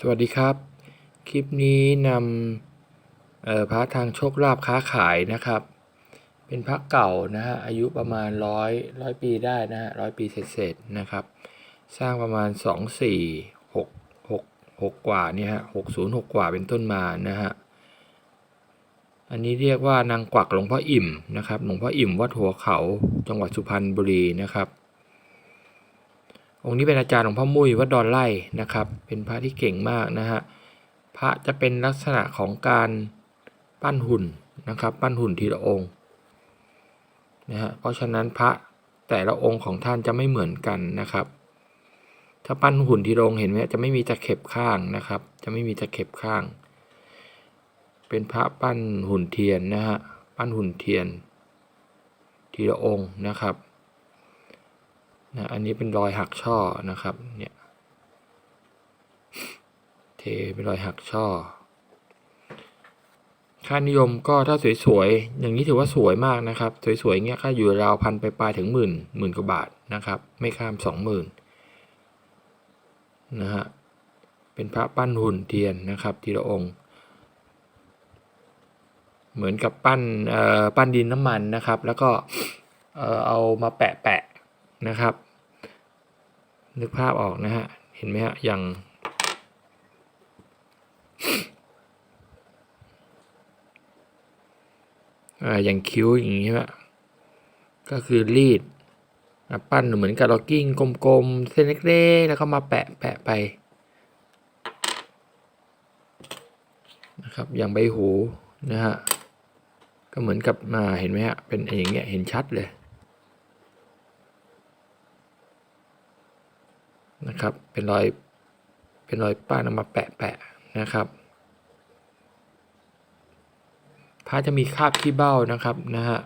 สวัสดีครับ คลิปนี้นำพระทางโชคลาภค้าขายนะครับ เป็นพระเก่านะฮะอายุประมาณร้อยร้อยปีได้นะฮะร้อยปีเศษๆนะครับ สร้างประมาณสองสี่หกหกหกกว่าเนี่ยฮะหกศูนย์หกกว่าเป็นต้นมานะฮะอันนี้เรียกว่านางกวักหลวงพ่ออิ่มนะครับหลวงพ่ออิ่มวัดหัวเขาจังหวัดสุพรรณบุรีนะครับ องค์นี้เป็นอาจารย์หลวงพ่อมุ้ยวัดดอนไร่นะครับ เป็นพระที่เก่งมากนะฮะพระจะเป็นลักษณะของการปั้นหุ่นนะครับ ปั้นหุ่นทีละองค์นะฮะเพราะฉะนั้นพระแต่ละองค์ของท่านจะไม่เหมือนกันนะครับ ถ้าปั้นหุ่นทีละองค์เห็นไหมจะไม่มีตะเข็บข้างนะครับ จะไม่มีตะเข็บข้าง เป็นพระปั้นหุ่นเทียนนะฮะปั้นหุ่นเทียนทีละองค์นะครับ นะอันนี้เป็นรอยหักช่อนะครับเนี่ยเทเป็นรอยหักช่อ ค่านิยมก็ถ้าสวยๆ อย่างนี้ถือว่าสวยมากนะครับ สวยๆเงี้ยก็อยู่ราวพันไปปลายถึงหมื่นหมื่นกว่าบาทนะครับ ไม่ข้ามสองหมื่นนะฮะเป็นพระปั้นหุ่นเทียนนะครับทีละองค์ เหมือนกับปั้นปั้นดินน้ำมันนะครับ แล้วก็เอามาแปะแปะๆนะครับ นึกภาพออกนะฮะ เห็นไหมฮะ อย่างอ่าอย่างคิ้วอย่างนี้ฮะก็คือรีดปั้นเหมือนกับเรากิ้งกลมๆ เส้นเล็กๆ แล้วก็มาแปะแปะไปนะครับ อย่างใบหูนะฮะ ก็เหมือนกับมาเห็นไหมฮะ เป็นอย่างเงี้ย เห็นชัดเลย นะครับ เป็นรอยเป็นรอยป้านเอามาแปะแปะนะครับพระจะมีคราบขี้เบ้านะครับนะฮะ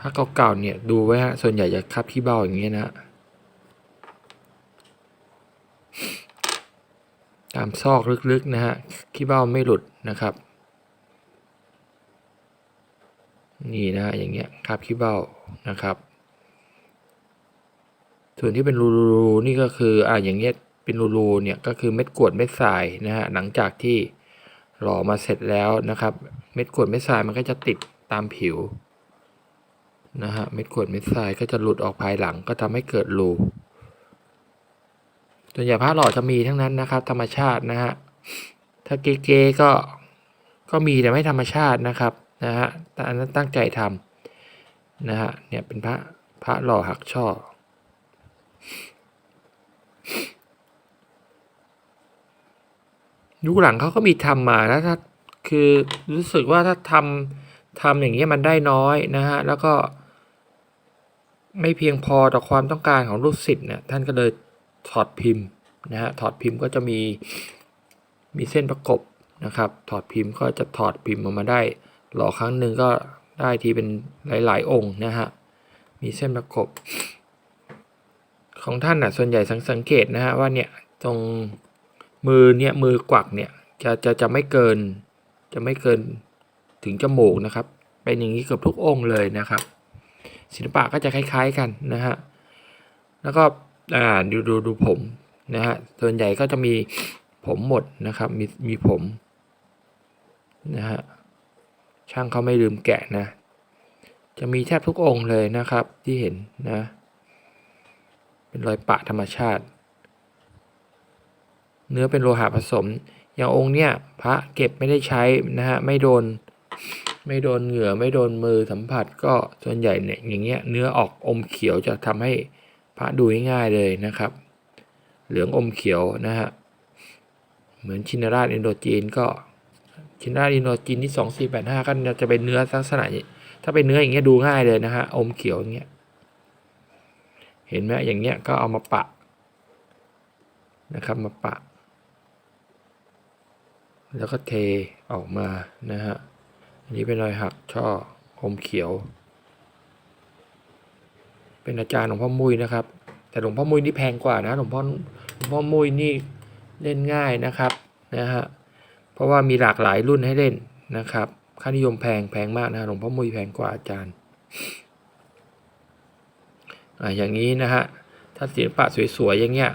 พระเก่าๆเนี่ยดูไว้ฮะส่วนใหญ่จะคราบขี้เบ้าอย่างเงี้ยนะฮะตามซอกลึกๆนะฮะขี้เบ้าไม่หลุดนะครับ นี่นะฮะอย่างเงี้ยคราบขี้เบ้านะครับ ส่วนที่เป็นรูๆนี่ก็คืออ่าอย่างเงี้ยเป็นรูๆเนี่ยก็คือเม็ดกรวดเม็ดทรายนะฮะหลังจากที่หล่อมาเสร็จแล้วนะครับ เม็ดกรวดเม็ดทรายมันก็จะติดตามผิวนะฮะเม็ดกรวดเม็ดทรายก็จะหลุดออกภายหลังก็ทำให้เกิดรูส่วนใหญ่ผ้าหล่อจะมีทั้งนั้นนะครับ ธรรมชาตินะฮะถ้าเก๋ๆก็ก็มีแต่ไม่ธรรมชาตินะครับนะฮะแต่อันนั้นตั้งใจทำนะฮะเนี่ยเป็นพระพระหล่อหักช่อ ยุคหลังเขาก็มีทำมาแล้วถ้าคือรู้สึกว่าถ้าทำทำอย่างเงี้มันได้น้อยนะฮะแล้วก็ไม่เพียงพอต่อความต้องการของลูกศิษย์เนี่ยท่านก็เลยถอดพิมพ์นะฮะถอดพิมพ์ก็จะมีมีเส้นประกบนะครับ ถอดพิมพ์ก็จะถอดพิมพ์ออกมาได้หล่อครั้งหนึ่งก็ได้ทีเป็นหลาย ๆ องค์นะฮะมีเส้นประกบ ของท่านอะส่วนใหญ่สังสังเกตนะฮะว่าเนี่ยตรงมือเนี่ยมือกวักเนี่ยจะจะจะไม่เกิน จะไม่เกินถึงจมูกนะครับ เป็นอย่างนี้เกือบทุกองค์เลยนะครับ ศิลปะก็จะคล้าย ๆกันนะฮะแล้วก็อ่าดูดูดูผมนะฮะส่วนใหญ่ก็จะมีผมหมดนะครับ มีมีผมนะฮะช่างเขาไม่ลืมแกะนะ จะมีแทบทุกองค์เลยนะครับที่เห็นนะ เป็นรอยปะธรรมชาติ เนื้อเป็นโลหะผสม อย่างองค์เนี้ยพระเก็บไม่ได้ใช้นะฮะไม่โดนไม่โดนเหงื่อไม่โดนมือสัมผัสก็ส่วนใหญ่เนี่ยอย่างเงี้ยเนื้อออกอมเขียวจะทำให้พระดูง่ายเลยนะครับ เหลืองอมเขียวนะฮะเหมือนชินราชอินโดจีนก็ชินราชอินโดจีนที่สองสี่แปดห้าก็จะเป็นเนื้อลักษณะถ้าเป็นเนื้ออย่างเงี้ยดูง่ายเลยนะฮะอมเขียวอย่างเงี้ย เห็นไหมอย่างเงี้ยก็เอามาปะนะครับมาปะ แล้วก็เทออกมานะฮะอันนี้เป็นรอยหักช่ออมเขียว เป็นอาจารย์หลวงพ่อมุ้ยนะครับ แต่หลวงพ่อมุ้ยนี่แพงกว่านะหลวงพ่อหลวงพ่อมุ้ยนี่เล่นง่ายนะครับนะฮะเพราะว่ามีหลากหลายรุ่นให้เล่นนะครับ ค่านิยมแพงแพงมากนะหลวงพ่อมุ้ยแพงกว่าอาจารย์ อ่าอย่างนี้นะฮะถ้าศิลปะสวยๆอย่างเงี้ย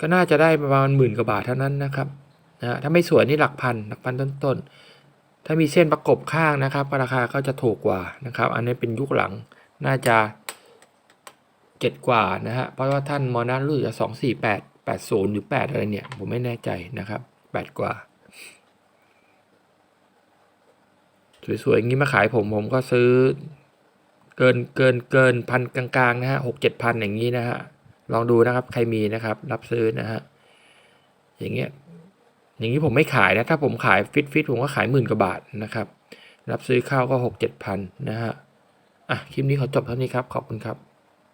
ก็น่าจะได้ประมาณหมื่นกว่าบาทเท่านั้นนะครับนะถ้าไม่สวยนี่หลักพันหลักพันต้นๆ ถ้ามีเส้นประกบข้างนะครับ ราคาก็จะถูกกว่านะครับ อันนี้เป็นยุคหลังน่าจะเจ็ดกว่านะฮะเพราะว่าท่านมอนัสรู้สึกจะสองสี่แปดแปดศูนย์หรือแปดอะไรเนี่ย ผมไม่แน่ใจนะครับแปดกว่า สวยๆอย่างนี้มาขายผมผมก็ซื้อ เกินเกินเกินพันกลางๆนะฮะหกเจ็ดพันอย่างนี้นะฮะลองดูนะครับใครมีนะครับ รับซื้อนะฮะอย่างเงี้ยอย่างนี้ผมไม่ขายนะถ้าผมขายฟิตฟิตผมก็ขายหมื่นกว่าบาทนะครับ รับซื้อข้าวก็หกเจ็ดพันนะฮะอะคลิปนี้ขอจบเท่านี้ครับ ขอบคุณครับ